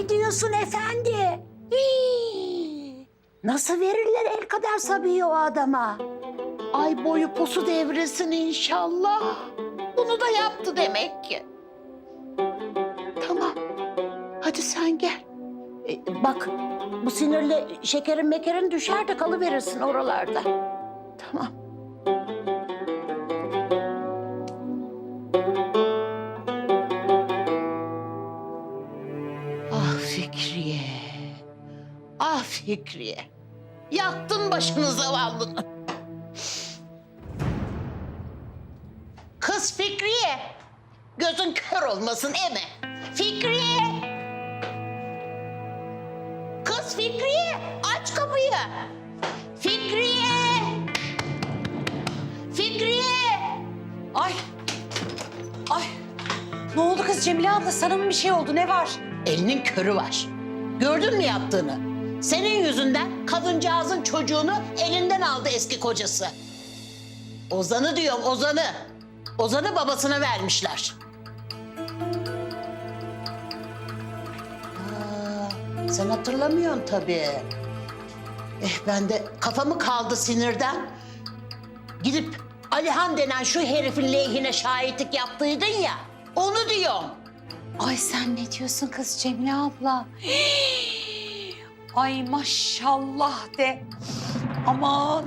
Ne diyorsun efendi? Nasıl verirler el kadar Sabi'yi o adama? Ay boyu posu devresin inşallah. Bunu da yaptı demek ki. Tamam. Hadi sen gel. E, bak bu sinirle şekerin mekerin düşer de kalıverirsin oralarda. Tamam. Ah Fikriye. Yaktın başını zavallını. Kız Fikriye. Gözün kör olmasın eme. Fikriye. Kız Fikriye aç kapıyı. Fikriye. Fikriye. Ay. Ay. Ne oldu kız Cemile abla? Sana mı bir şey oldu? Ne var? Elinin körü var. Gördün mü yaptığını? Senin yüzünden kadıncağızın çocuğunu elinden aldı eski kocası. Ozan'ı diyorum Ozan'ı. Ozan'ı babasına vermişler. Aa, sen hatırlamıyorsun tabii. Eh ben de kafamı kaldı sinirden. Gidip Alihan denen şu herifin lehine şahitlik yaptıydın ya. Onu diyorum. Ay sen ne diyorsun kız Cemile abla? Ay maşallah de. Aman.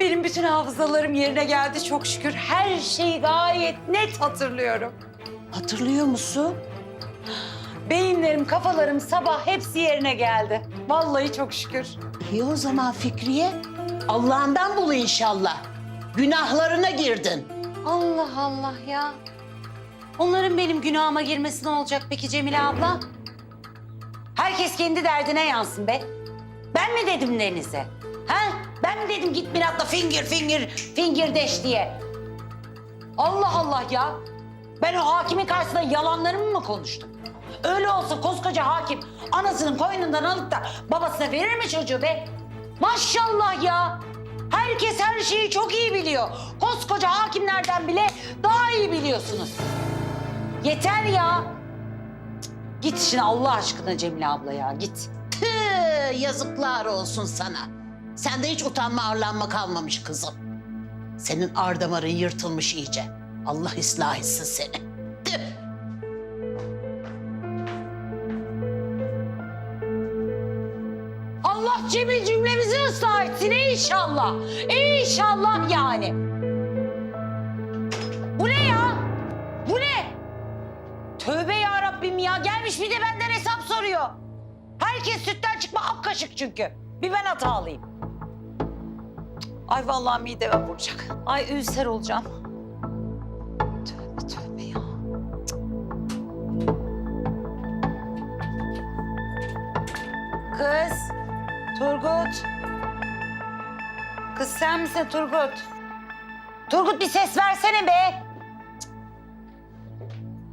Benim bütün hafızalarım yerine geldi çok şükür. Her şeyi gayet net hatırlıyorum. Hatırlıyor musun? Beyinlerim, kafalarım sabah hepsi yerine geldi. Vallahi çok şükür. İyi o zaman Fikriye. Allah'ından bul inşallah. Günahlarına girdin. Allah Allah ya. Onların benim günahıma girmesi ne olacak peki Cemile abla? Herkes kendi derdine yansın be. Ben mi dedim Deniz'e? Ha? Ben mi dedim git Mirat'la finger finger finger deş diye? Allah Allah ya. Ben o hakimin karşısında yalanlarımı mı konuştum? Öyle olsa koskoca hakim anasının koynundan alıp da babasına verir mi çocuğu be? Maşallah ya. Herkes her şeyi çok iyi biliyor. Koskoca hakimlerden bile daha iyi biliyorsunuz. Yeter ya. Git işine Allah aşkına Cemile abla ya git. Tüh, yazıklar olsun sana. Sende hiç utanma arlanma kalmamış kızım. Senin ar damarın yırtılmış iyice. Allah ıslah etsin seni. Tüh. Allah cemil cümlemizi ıslah etsin inşallah. İnşallah yani. Ya. Gelmiş bir de benden hesap soruyor. Herkes sütten çıkma ak kaşık çünkü. Bir ben hatalıyım. Ay vallahi mideme vuracak. Ay ülser olacağım. Tövbe ya. Kız. Turgut. Kız sen misin Turgut? Turgut bir ses versene be.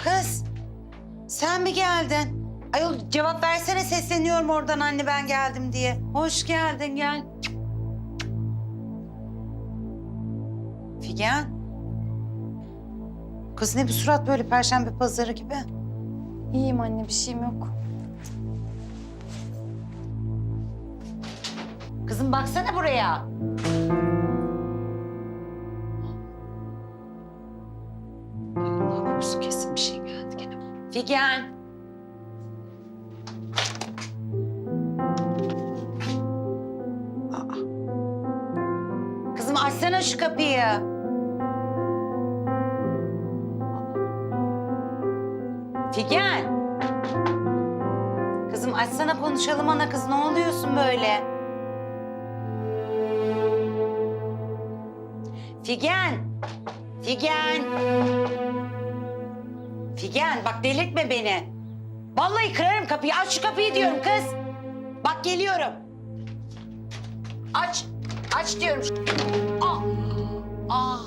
Kız. Sen mi geldin? Ayol cevap versene sesleniyorum oradan anne ben geldim diye. Hoş geldin gel. Figen. Kız ne bu surat böyle perşembe pazarı gibi? İyiyim anne bir şeyim yok. Kızım baksana buraya. Figen. Aa. Kızım açsana şu kapıyı. Figen. Kızım açsana konuşalım ana kız ne oluyorsun böyle? Figen. Figen. Figen bak delirtme beni. Vallahi kırarım kapıyı. Aç şu kapıyı diyorum kız. Bak geliyorum. Aç. Aç diyorum. Ah. Ah.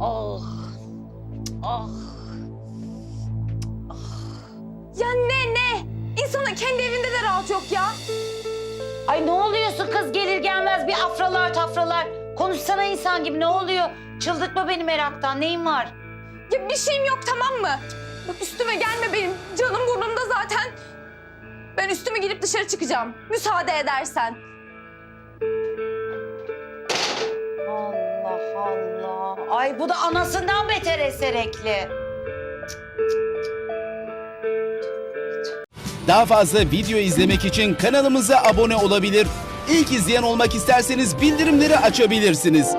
Ah. Ah. Ya ne ne? İnsana kendi evinde de rahat yok ya. Ay ne oluyorsun kız gelir gelmez bir afralar tafralar. Konuşsana insan gibi ne oluyor? Çıldırtma beni meraktan. Neyin var? Ya bir şeyim yok tamam mı? Bak üstüme gelme benim. Canım burnumda zaten. üstümü giyip dışarı çıkacağım. Müsaade edersen. Allah Allah. Ay bu da anasından beter eserekli. Daha fazla video izlemek için kanalımıza abone olabilir. İlk izleyen olmak isterseniz bildirimleri açabilirsiniz.